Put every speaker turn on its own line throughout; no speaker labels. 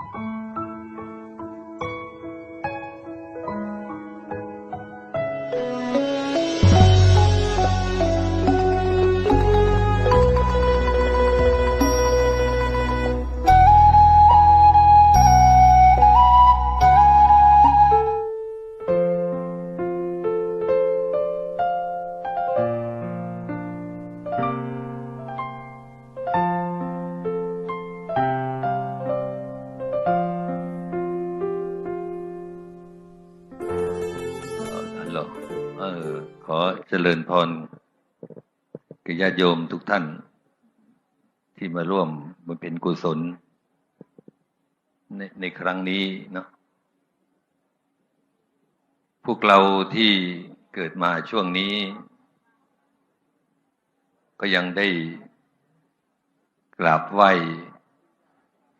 ฮัล ออขอเจริญพรกับญาติโยมทุกท่าน ที่มาร่วมบำเพ็ญกุศล ในในครั้งนี้เนาะพวกเราที่เกิดมาช่วงนี้ ก็ยังได้กราบไหว้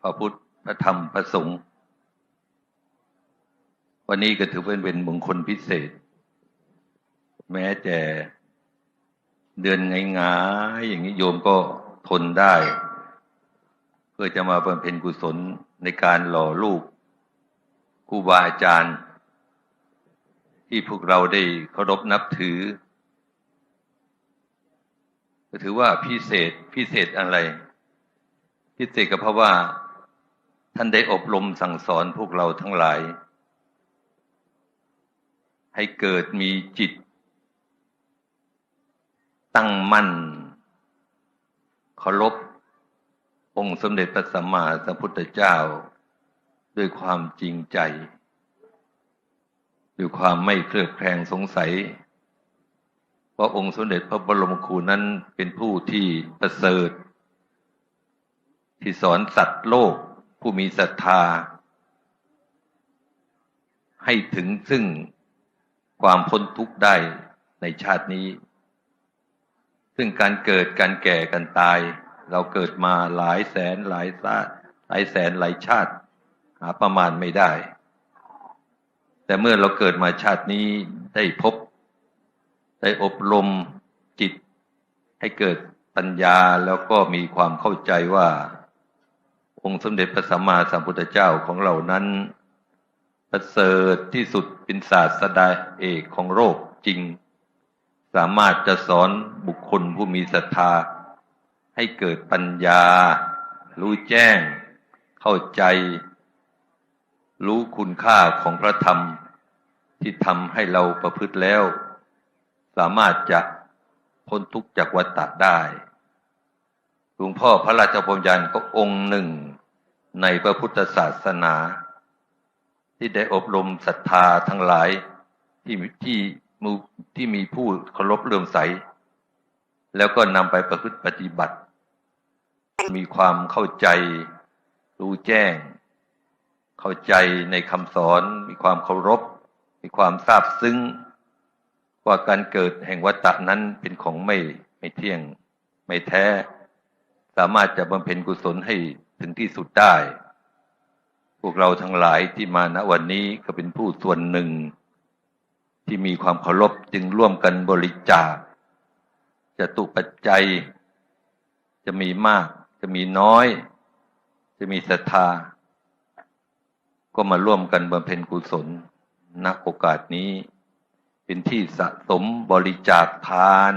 พระพุทธพระธรรมพระสงฆ์วันนี้ก็ถือเป็นเป็นมงคลพิเศษ แม้แต่เดือนงายๆอย่างนี้โยมก็ทนได้ เพื่อจะมาบำเพ็ญกุศลในการหล่อลูกครูบาอาจารย์ ที่พวกเราได้เคารพนับถือ ก็ถือว่าพิเศษพิเศษอะไร พิเศษก็เพราะว่า ท่านได้อบรมสั่งสอนพวกเราทั้งหลาย ให้เกิดมีจิต ตั้งมั่นเคารพองค์สมเด็จพระสัมมาสัมพุทธเจ้า ด้วยความจริงใจ ด้วยความไม่เคลือบแคลงสงสัยเพราองค์สมเด็จพระบรมครูนั้นเป็นผู้ที่ประเสริฐ ที่สอนสัตว์โลกผู้มีศรัทธา ให้ถึงซึ่งความพ้นทุกข์ได้ในชาตินี้ ซึ่งการเกิดการแก่การตาย เราเกิดมาหลายแสนหลายชาติหลายแสนหลายชาติ หาประมาณไม่ได้ แต่เมื่อเราเกิดมาชาตินี้ได้พบ ได้อบรมจิต ให้เกิดปัญญาแล้วก็มีความเข้าใจว่า องค์สมเด็จพระสัมมาสัมพุทธเจ้าของเรานั้นประเสริฐที่สุดเป็นศาสดาเอกของโลกจริง สามารถจะสอนบุคคลผู้มีศรัทธา ให้เกิดปัญญา รู้แจ้ง เข้าใจ รู้คุณค่าของพระธรรม ที่ทำให้เราประพฤติแล้ว สามารถจะพ้นทุกข์จากวัฏฏะได้หลวงพ่อพระราชพรยานก็องค์หนึ่งในพระพุทธศาสนา ที่ได้อบรมศรัทธาทั้งหลายที่ที่ ที่มีผู้เคารพเลื่อมใส แล้วก็นำไปประพฤติปฏิบัติ มีความเข้าใจรู้แจ้ง เข้าใจในคำสอน มีความเคารพ มีความทราบซึ้ง ว่าการเกิดแห่งวัฏฏะนั้นเป็นของไม่ไม่เที่ยงไม่แท้ สามารถจะบำเพ็ญกุศลให้ถึงที่สุดได้ พวกเราทั้งหลายที่มาณวันนี้ก็เป็นผู้ส่วนหนึ่ง ที่มีความเคารพจึงร่วมกันบริจาคจะตุปัจจัย จะมีมาก จะมีน้อย จะมีศรัทธา ก็มาร่วมกันบำเพ็ญกุศลณโอกาสนี้ เป็นที่สะสมบริจาคทาน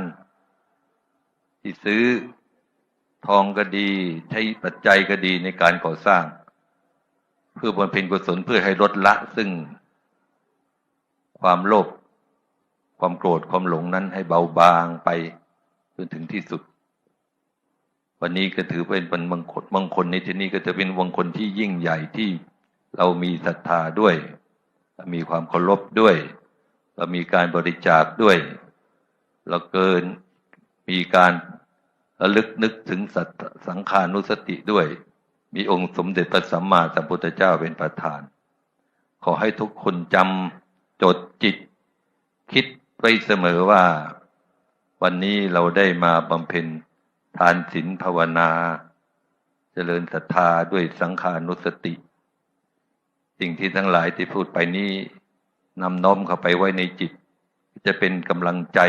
ที่ซื้อทองก็ดีใช้ปัจจัยก็ดีในการก่อสร้าง เพื่อบำเพ็ญกุศลเพื่อให้ลดละซึ่ง ความโลภความโกรธความหลงนั้นให้เบาบางไปจนถึงที่สุด วันนี้ก็ถือเป็นเป็นมงคลมงคลในที่นี้ก็จะเป็นมงคลที่ยิ่งใหญ่ที่เรามีศรัทธาด้วย มีความเคารพด้วย เรามีการบริจาคด้วย เราเกินมีการระลึกนึกถึงสัตสังขานุสติด้วย มีองค์สมเด็จพระสัมมาสัมพุทธเจ้าเป็นประธาน ขอให้ทุกคนจำ จดจิต คิดไว้เสมอว่า วันนี้เราได้มาบำเพ็ญทานศีลภาวนา เจริญศรัทธาด้วยสังขานุสติ สิ่งที่ทั้งหลายที่พูดไปนี้นำน้อมเข้าไปไว้ในจิต จะเป็นกำลังใจ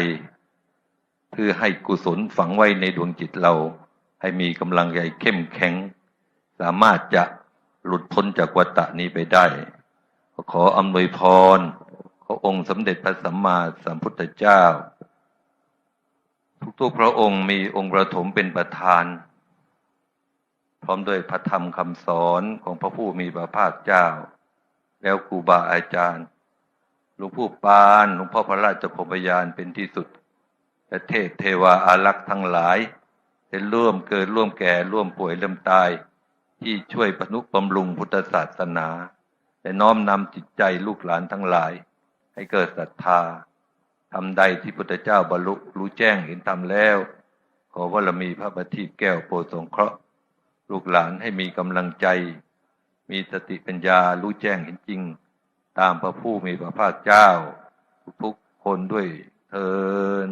เพื่อให้กุศลฝังไว้ในดวงจิตเรา ให้มีกำลังใจเข้มแข็ง สามารถจะหลุดพ้นจากวัฏฏะนี้ไปได้ ขออำนวยพร ขอองค์สมเด็จพระสัมมาสัมพุทธเจ้า ทุกๆพระองค์มีองค์ประถมเป็นประธาน พร้อมด้วยพระธรรมคำสอนของพระผู้มีพระภาคเจ้า แล้วครูบาอาจารย์หลวงพ่อปานหลวงพ่อพระราชพมยานเป็นที่สุดและเทพเทวาอารักษ์ทั้งหลายได้ร่วมเกิดร่วมแก่ร่วมป่วยเริ่มตาย ที่ช่วยปนุบำรุงพุทธศาสนา และน้อมนำจิตใจลูกหลานทั้งหลาย ให้เกิดศรัทธาทำใดที่พุทธเจ้าบรรลุรู้แจ้งเห็นทำแล้ว ขอวรมีพระบัณฑิตแก้วโปรดสงเคราะห์ ลูกหลานให้มีกำลังใจ มีสติปัญญารู้แจ้งเห็นจริง ตามพระผู้มีพระภาคเจ้า ทุกคนด้วยเทอ